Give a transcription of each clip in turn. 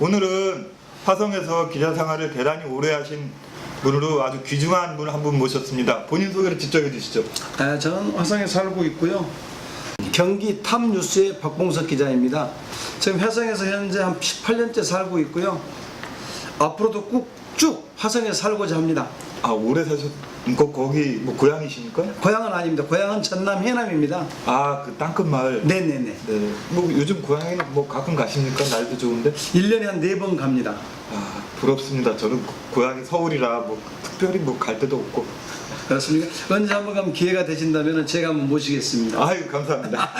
오늘은 화성에서 기자 생활을 대단히 오래 하신 분으로 아주 귀중한 분 한 분 모셨습니다. 본인 소개를 직접 해주시죠. 아, 저는 화성에 살고 있고요. 경기 탑뉴스의 박봉석 기자입니다. 지금 화성에서 현재 한 18년째 살고 있고요. 앞으로도 꾹쭉 화성에 살고자 합니다. 아 오래 사셨 거 거기 뭐 고향이십니까? 고향은 아닙니다. 고향은 전남 해남입니다. 아 그 땅끝 마을. 네네네. 네. 뭐 요즘 고향에 뭐 가끔 가십니까? 날도 좋은데. 1년에 한 네 번 갑니다. 아 부럽습니다. 저는 고- 고향이 서울이라 뭐 특별히 뭐 갈 데도 없고. 그렇습니까? 언제 한번 가면 기회가 되신다면 제가 한번 모시겠습니다. 아유 감사합니다.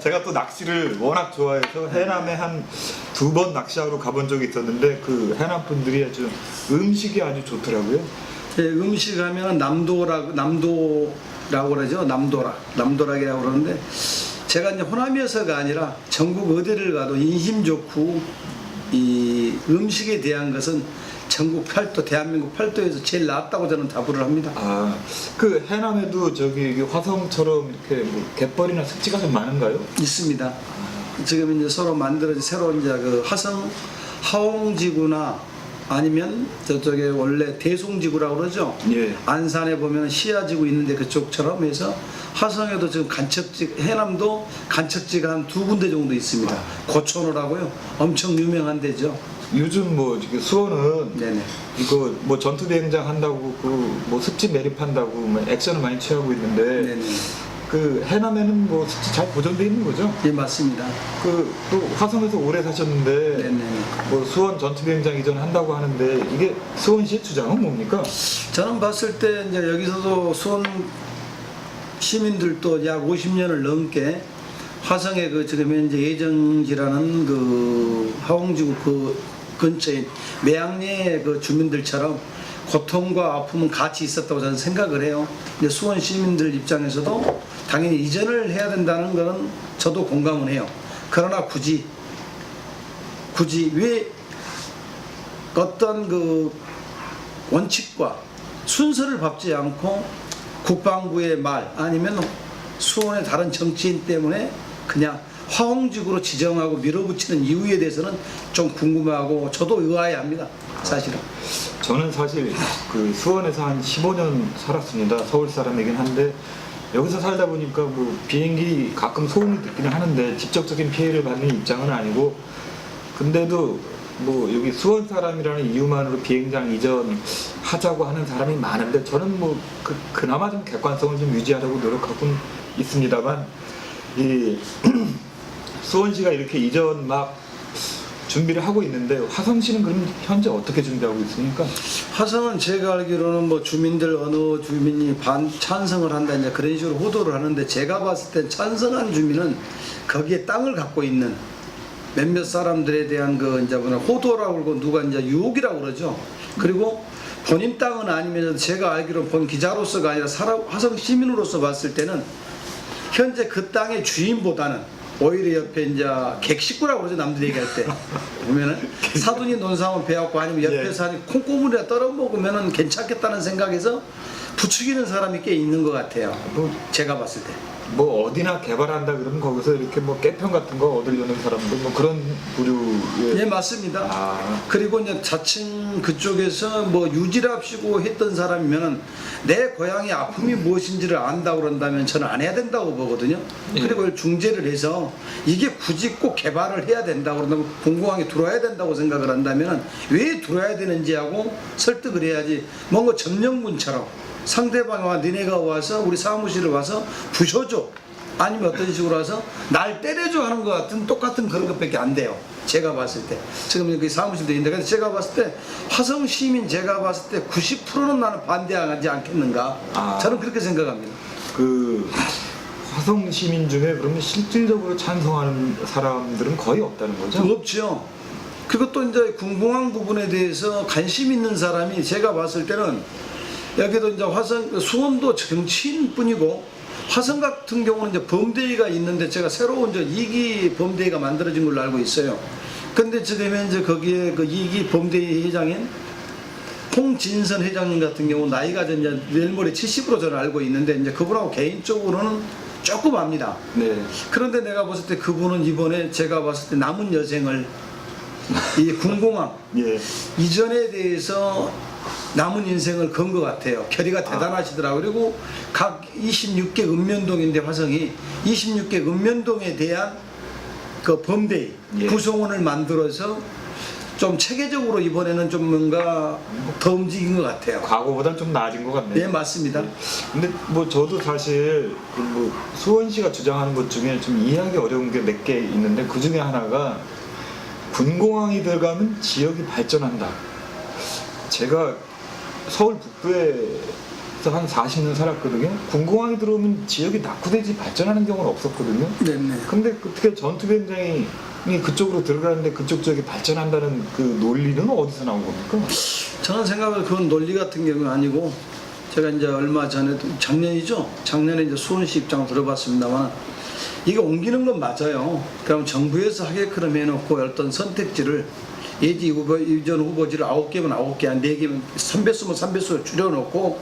제가 또 낚시를 워낙 좋아해서 해남에 한 두 번 낚시하러 가본 적이 있었는데 그 해남 분들이 아주 음식이 아주 좋더라고요. 예, 음식 하면 남도라 남도라고 그러죠. 남도락 남도락이라고 그러는데 제가 이제 호남이어서가 아니라 전국 어디를 가도 인심 좋고 이 음식에 대한 것은 전국 팔도 대한민국 팔도에서 제일 낫다고 저는 답을 합니다. 아, 그 해남에도 저기 화성처럼 이렇게 뭐 갯벌이나 습지가 좀 많은가요? 있습니다. 지금 이제 서로 만들어진 새로 이제 그 화성 하홍지구나 아니면 저쪽에 원래 대송지구라고 그러죠. 예. 안산에 보면 시야지구 있는데 그쪽처럼 해서 화성에도 지금 간척지 해남도 간척지가 한 두 군데 정도 있습니다. 고촌호라고요. 엄청 유명한 데죠. 요즘 뭐 이게 수원은 네네. 이거 뭐 전투 비행장 한다고 그 뭐 습지 매립한다고 뭐 액션을 많이 취하고 있는데 네네. 그 해남에는 뭐 습지 잘 보존돼 있는 거죠? 예 맞습니다. 그 또 화성에서 오래 사셨는데 네네. 뭐 수원 전투 비행장 이전 한다고 하는데 이게 수원시 주장은 뭡니까? 저는 봤을 때 이제 여기서도 수원 시민들도 약 50년을 넘게 화성의 그 지금 현재 예정지라는 그 하홍지구 그 근처인 매양리의 그 주민들처럼 고통과 아픔은 같이 있었다고 저는 생각을 해요. 근데 수원 시민들 입장에서도 당연히 이전을 해야 된다는 거는 저도 공감은 해요. 그러나 굳이 굳이 왜 어떤 그 원칙과 순서를 밟지 않고 국방부의 말 아니면 수원의 다른 정치인 때문에 그냥 화홍지구로 지정하고 밀어붙이는 이유에 대해서는 좀 궁금하고 저도 의아해합니다. 사실은. 저는 사실 그 수원에서 한 15년 살았습니다. 서울 사람이긴 한데 여기서 살다 보니까 뭐 비행기 가끔 소음을 듣기는 하는데 직접적인 피해를 받는 입장은 아니고 근데도 뭐 여기 수원 사람이라는 이유만으로 비행장 이전 하자고 하는 사람이 많은데 저는 뭐 그, 그나마 좀 객관성을 좀 유지하려고 노력하고 있습니다만 이 수원시가 이렇게 이전 막 준비를 하고 있는데 화성시는 그럼 현재 어떻게 준비하고 있습니까? 화성은 제가 알기로는 뭐 주민들 어느 주민이 반 찬성을 한다 이제 그런 식으로 호도를 하는데 제가 봤을 때 찬성한 주민은 거기에 땅을 갖고 있는 몇몇 사람들에 대한 그 이제 뭐냐 호도라고 그러고 누가 이제 유혹이라고 그러죠. 그리고 본인 땅은 아니면 제가 알기로 본 기자로서가 아니라 화성 시민으로서 봤을 때는 현재 그 땅의 주인보다는 오히려 옆에 이제 객식구라고 그러죠 남들 얘기할 때. 보면은 사돈이 논사하면 배웠고 아니면 옆에서 한 콩고물이나 떨어 먹으면은 괜찮겠다는 생각에서 부추기는 사람이 꽤 있는 것 같아요 뭐, 제가 봤을 때 뭐 어디나 개발한다 그러면 거기서 이렇게 뭐 깨평 같은 거 얻으려는 사람들 뭐 그런 부류의 예 맞습니다 아. 그리고 이제 자칭 그쪽에서 뭐 유지랍시고 했던 사람이면은 내 고향의 아픔이 무엇인지를 안다고 그런다면 저는 안 해야 된다고 보거든요. 예. 그리고 중재를 해서 이게 굳이 꼭 개발을 해야 된다고 그런다면 공공항에 들어와야 된다고 생각을 한다면은 왜 들어와야 되는지 하고 설득을 해야지 뭔가 점령군처럼 상대방이 와 니네가 와서 우리 사무실을 와서 부셔줘 아니면 어떤 식으로 와서 날 때려줘 하는 것 같은 똑같은 그런 것밖에 안 돼요. 제가 봤을 때 지금 여기 사무실도 있는데 근데 제가 봤을 때 화성 시민 제가 봤을 때 90%는 나는 반대하지 않겠는가 아. 저는 그렇게 생각합니다. 그 화성 시민 중에 그러면 실질적으로 찬성하는 사람들은 거의 없다는 거죠? 없죠. 또 이제 궁금한 부분에 대해서 관심 있는 사람이 제가 봤을 때는 여기도 이제 화성 수원도 정치인뿐이고 화성 같은 경우는 이제 범대위가 있는데 제가 새로운 이제 이기 범대위가 만들어진 걸로 알고 있어요. 근데 지금 현재 거기에 그 이기 범대위 회장인 홍진선 회장님 같은 경우 나이가 이제 내일 모레 70으로 저는 알고 있는데 이제 그분하고 개인적으로는 조금 압니다. 네. 그런데 내가 봤을 때 그분은 이번에 제가 봤을 때 남은 여생을 이 군공항 예. 이전에 대해서 남은 인생을 건 것 같아요. 결의가 대단하시더라고요. 그리고 각 26개 읍면동인데 화성이 26개 읍면동에 대한 그 범대의 예. 구성원을 만들어서 좀 체계적으로 이번에는 좀 뭔가 더 움직인 것 같아요. 과거보다는 좀 나아진 것 같네요. 네, 맞습니다. 근데 뭐 저도 사실 그뭐 수원시가 주장하는 것 중에 좀 이해하기 어려운 게 몇 개 있는데 그 중에 하나가 군공항이 들어가면 지역이 발전한다. 제가 서울 북부에서 한 40년 살았거든요. 군공항이 들어오면 지역이 낙후되지 발전하는 경우는 없었거든요. 네, 네. 근데 어떻게 전투비행장이 그쪽으로 들어가는데 그쪽 지역이 발전한다는 그 논리는 어디서 나온 겁니까? 저는 생각을 그건 논리 같은 경우는 아니고 제가 이제 얼마 전에 작년이죠. 작년에 이제 수원시 입장 들어봤습니다만 이게 옮기는 건 맞아요. 그럼 정부에서 하게끔 해놓고 어떤 선택지를 예지 후보 이전 후보지를 아홉 개면 아홉 개, 네 개면 삼배수면 삼배수 줄여놓고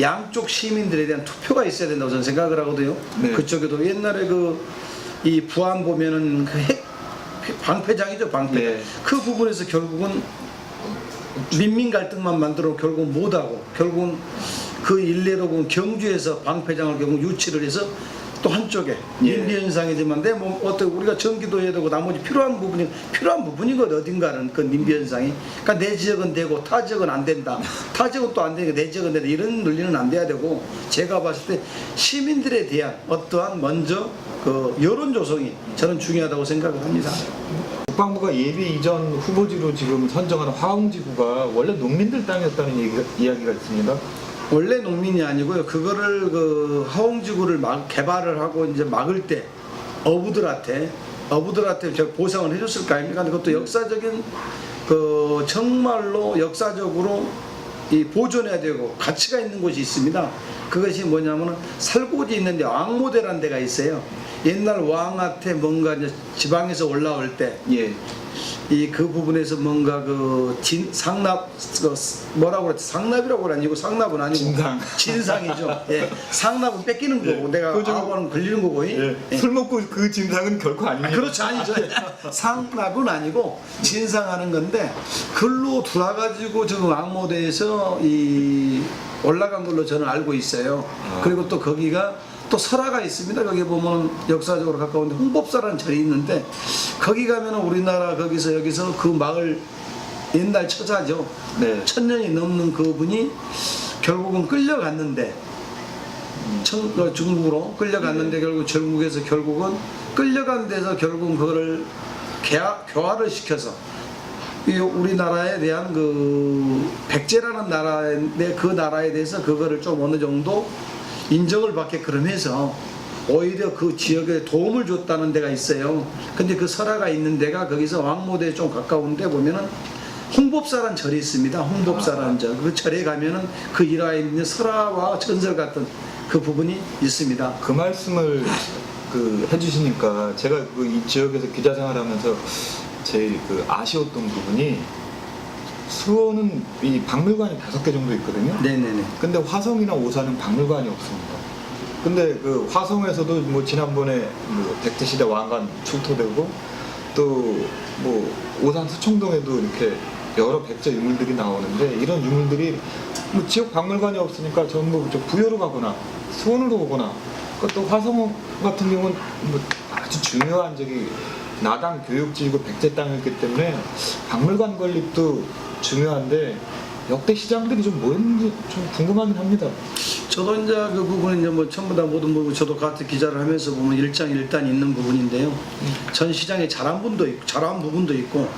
양쪽 시민들에 대한 투표가 있어야 된다고 저는 생각을 하거든요. 네. 그쪽에도 옛날에 그 이 부안 보면은 그 핵 방패장이죠 방패. 네. 그 부분에서 결국은 민민 갈등만 만들어 결국 못하고 결국은 그 일례로 보면 경주에서 방패장을 결국 유치를 해서 또 한쪽에 예. 민비 현상이지만 내뭐 어떻게 우리가 전기도 해야 되고 나머지 필요한 부분이 필요한 부분이거든 어딘가는 그 민비 현상이 그러니까 내 지역은 되고 타 지역은 안 된다 타 지역은 또 안 되니까 내 지역은 된다 이런 논리는 안 돼야 되고 제가 봤을 때 시민들에 대한 어떠한 먼저 그 여론 조성이 저는 중요하다고 생각을 합니다. 국방부가 예비 이전 후보지로 지금 선정하는 화웅지구가 원래 농민들 땅이었다는 얘기가, 이야기가 있습니다. 원래 농민이 아니고요. 그거를 그 하홍지구를 막 개발을 하고 이제 막을 때 어부들한테 어부들한테 저 보상을 해줬을 거 아닙니까? 그것도 역사적인 그 정말로 역사적으로 이 보존해야 되고 가치가 있는 곳이 있습니다. 그것이 뭐냐면은 살고지 있는데 왕모대라는 데가 있어요. 옛날 왕한테 뭔가 이제 지방에서 올라올 때 예. 이 그 부분에서 뭔가 그 진, 상납 그 뭐라고 그랬지 상납이라고 아니고 상납은 아니고 진상. 진상이죠. 예, 상납은 뺏기는 거고 예. 내가 그거 좀- 아고는 걸리는 거고. 예. 예. 술 먹고 그 진상은 결코 아닙니다. 그렇지 아니죠. 상납은 아니고 진상하는 건데 글로 돌아가지고 지금 왕모대에서 이 올라간 걸로 저는 알고 있어요. 아. 그리고 또 거기가 또 설화가 있습니다. 거기 보면 역사적으로 가까운데 홍법사라는 절이 있는데 거기 가면은 우리나라 거기서 여기서 그 마을 옛날 처자죠. 네. 천 년이 넘는 그분이 결국은 끌려갔는데 청, 어, 중국으로 끌려갔는데 결국 중국에서 결국은 끌려간 데서 결국은 그거를 개화, 교화를 시켜서 이 우리나라에 대한 그 백제라는 나라인데 그 나라에 대해서 그거를 좀 어느 정도 인정을 받게끔 해서 오히려 그 지역에 도움을 줬다는 데가 있어요. 근데 그 설화가 있는 데가 거기서 왕모대에 좀 가까운데 보면은 홍법사란 절이 있습니다. 홍법사라는 절. 그 절에 가면은 그 일화에 있는 설화와 전설 같은 그 부분이 있습니다. 그 말씀을 그 해주시니까 제가 그 이 지역에서 기자 생활하면서 제일 그 아쉬웠던 부분이 수원은 이 박물관이 다섯 개 정도 있거든요. 네네네. 근데 화성이나 오산은 박물관이 없습니다. 근데 그 화성에서도 뭐 지난번에 뭐 백제 시대 왕관 출토되고 또 뭐 오산 서청동에도 이렇게 여러 백제 유물들이 나오는데 이런 유물들이 뭐 지역 박물관이 없으니까 전부 저 부여로 가거나 수원으로 오거나 그또 화성 같은 경우는 뭐 아주 중요한 저기 나당 교육지이고 백제 땅이었기 때문에 박물관 건립도 중요한데 역대 시장들이 좀 뭐였는지 좀 궁금하긴 합니다. 저도 이제 그 부분은 이제 뭐 전부 다 모든 부분 저도 같은 기자를 하면서 보면 일장일단 있는 부분인데요. 전 시장에 잘한 분도 있고 잘한 부분도 있고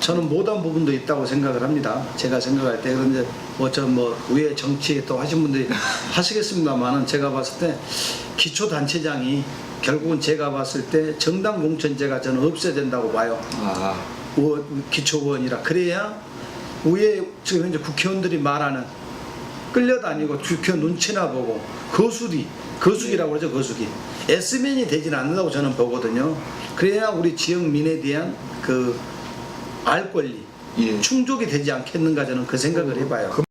저는 못한 부분도 있다고 생각을 합니다. 제가 생각할 때 그런데 뭐저뭐 위에 정치 또 하신 분들이 하시겠습니다만은 제가 봤을 때 기초 단체장이 결국은 제가 봤을 때 정당 공천제가 저는 없어야 된다고 봐요. 아, 의원, 기초의원이라 그래야 위에 지금 현재 국회의원들이 말하는 끌려다니고 국회의원 눈치나 보고 거수리 거수기라고 그러죠 거수기. S맨이 되지는 않는다고 저는 보거든요. 그래야 우리 지역민에 대한 그 알 권리 예. 충족이 되지 않겠는가 저는 그 생각을 해봐요